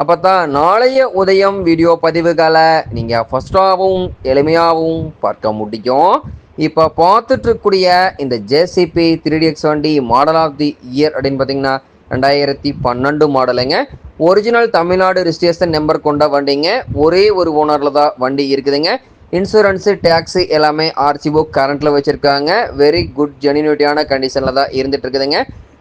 அப்போ தான் நாளைய உதயம் வீடியோ பதிவுகளை நீங்கள் ஃபஸ்ட்டாகவும் எளிமையாகவும் பார்க்க முடியும். இப்போ பார்த்துட்ருக்கூடிய இந்த ஜேசிபி த்ரீ எக்ஸ் வண்டி மாடல் ஆஃப் தி இயர் அப்படின்னு பார்த்தீங்கன்னா ரெண்டாயிரத்தி பன்னெண்டு மாடலுங்க ஒரிஜினல் தமிழ்நாடு ரிஜிஸ்ட்ரேஷன் நம்பர் கொண்ட வண்டிங்க. ஒரே ஒரு ஓனரில் தான் வண்டி இருக்குதுங்க. இன்சூரன்ஸு டேக்ஸு எல்லாமே ஆர்சி புக் கரண்ட்டில் வச்சுருக்காங்க. வெரி குட் ஜெனினிட்டியான கண்டிஷனில் தான் இருந்துகிட்ருக்குதுங்க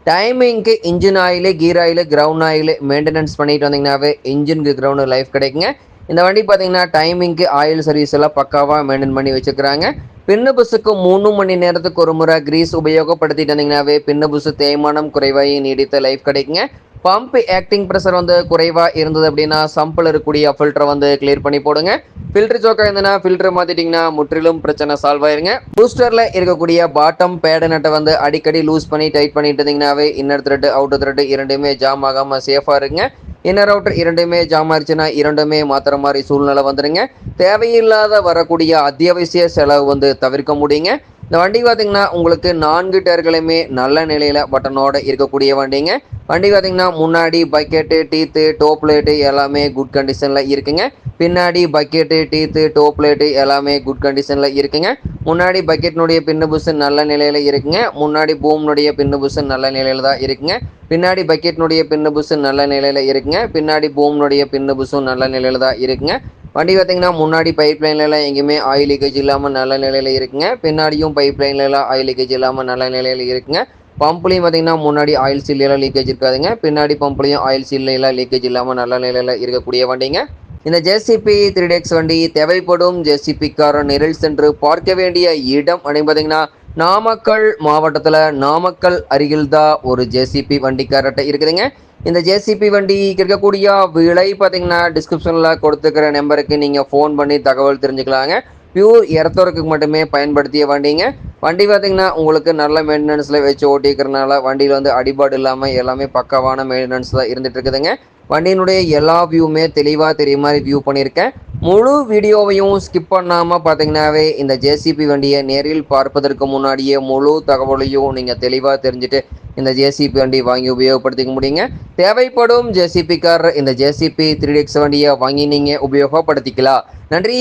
டைமிங்க்கு engine oil gear oil ground oil maintenance பண்ணிட்டு வந்தீங்கன்னாவே இன்ஜினுக்கு கிரவுண்டு லைஃப் கிடைக்குங்க. இந்த வண்டி பார்த்தீங்கன்னா டைமிங்க்கு ஆயில் சர்வீஸ் எல்லாம் பக்காவாக மெயின்டைன் பண்ணி வச்சுக்கிறாங்க பின்னு பஸ்ஸுக்கு மூணு மணி நேரத்துக்கு ஒரு முறை கிரீஸ் உபயோகப்படுத்திட்டு வந்தீங்கன்னாவே பின்னு பஸ்ஸு தேய்மானம் குறைவாகி நீடித்த லைஃப் கிடைக்குங்க. பம்ப் ஆக்டிங் ப்ரெஷர் வந்து குறைவாக இருந்தது அப்படின்னா சம்பில் இருக்கக்கூடிய ஃபில்டரை வந்து கிளியர் பண்ணி போடுங்க. ஃபில்டர் சோக்கா இருந்ததுன்னா ஃபில்டர் மாற்றிட்டிங்கன்னா முற்றிலும் பிரச்சனை சால்வ் ஆயிருங்க. பூஸ்டரில் இருக்கக்கூடிய பாட்டம் பேடு நட்டை வந்து அடிக்கடி லூஸ் பண்ணி டைட் பண்ணிட்டு இருந்தீங்கன்னாவே இன்னர் த்ரெட் அவுட்டர் த்ரெட் இரண்டுமே ஜாம் ஆகாமல் சேஃபாக இருங்க. இன்னர் அவுட்டர் இரண்டுமே ஜாம் ஆயிடுச்சுன்னா இரண்டுமே மாத்திர மாதிரி சூழ்நிலை வந்துடுங்க தேவையில்லாத வரக்கூடிய அத்தியாவசிய செலவு வந்து தவிர்க்க முடியுங்க. இந்த வண்டி பார்த்தீங்கன்னா உங்களுக்கு நான்கு டயர்களுமே நல்ல நிலையில் பட்டனோட இருக்கக்கூடிய வண்டிங்க. வண்டி பார்த்தீங்கன்னா முன்னாடி பக்கெட்டு டீத்து டோப் லைட்டு எல்லாமே குட் கண்டிஷனில் இருக்குங்க. பின்னாடி பக்கெட்டு டீத்து டோப் லைட்டு எல்லாமே குட் கண்டிஷனில் இருக்குங்க. முன்னாடி பக்கெட்னுடைய பின்னு புஷ் நல்ல நிலையில் இருக்குங்க. முன்னாடி பூம்னுடைய பின்னு புஷ் நல்ல நிலையில் தான் இருக்குங்க. பின்னாடி பக்கெட்னுடைய பின்னு புஷ் நல்ல நிலையில் இருக்குங்க. பின்னாடி பூம்னுடைய பின்னு புஷும் நல்ல நிலையில் தான் இருக்குங்க. வண்டி பார்த்தீங்கன்னா முன்னாடி பைப் லைன்லலாம் எங்கேயுமே ஆயில் லீக்கேஜ் இல்லாமல் நல்ல நிலையில் இருக்குங்க. பின்னாடியும் பைப் லைன்லலாம் ஆயில் லீக்கேஜ் இல்லாமல் நல்ல நிலையில் இருக்குங்க. பம்ப்லையும் பார்த்தீங்கன்னா முன்னாடி ஆயில் சீல்லாம் லீக்கேஜ் இருக்காதுங்க. பின்னாடி பம்ப்லையும் ஆயில் சீல்லாம் லீக்கேஜ் இல்லாமல் நல்ல நிலையில் இருக்கக்கூடிய வண்டிங்க. இந்த ஜேசிபி த்ரீ டெக்ஸ் வண்டி தேவைப்படும் ஜேசிபிக்காரன் நிரல் சென்று பார்க்க வேண்டிய இடம் அப்படின்னு பார்த்தீங்கன்னா நாமக்கல் மாவட்டத்தில் நாமக்கல் அருகில் தான் ஒரு ஜேசிபி வண்டிக்காரட்ட இருக்குதுங்க. இந்த ஜேசிபி வண்டி இருக்கக்கூடிய விலை பார்த்தீங்கன்னா டிஸ்கிரிப்ஷனில் கொடுத்துக்கிற நம்பருக்கு நீங்கள் ஃபோன் பண்ணி தகவல் தெரிஞ்சுக்கலாங்க. பியூர் எர்த்தோருக்கு மட்டுமே பயன்படுத்திய வண்டிங்க. வண்டி பார்த்தீங்கன்னா உங்களுக்கு நல்ல மெயின்டெனன்ஸில் வச்சு ஓட்டிக்கிறனால வண்டியில் வந்து அடிபாடு இல்லாமல் எல்லாமே பக்காவான மெயின்டெனன்ஸ் தான் இருந்துகிட்டு இருக்குதுங்க. வண்டியினுடைய எல்லா வியூவுமே தெளிவாக தெரிய மாதிரி வியூ பண்ணியிருக்கேன். முழு வீடியோவையும் ஸ்கிப் பண்ணாமல் பார்த்தீங்கன்னாவே இந்த ஜேசிபி வண்டியை நேரில் பார்ப்பதற்கு முன்னாடியே முழு தகவலையும் நீங்கள் தெளிவாக தெரிஞ்சுட்டு இந்த ஜேசிபி வண்டி வாங்கி உபயோகப்படுத்திக்க முடியுங்க. தேவைப்படும் ஜேசிபிக்கார் இந்த ஜேசிபி த்ரீ எக்ஸ் வண்டியை வாங்கி நீங்கள் உபயோகப்படுத்திக்கலாம். நன்றி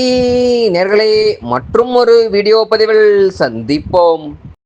நேர்களே மற்றும் ஒரு வீடியோ பதிவில் சந்திப்போம்.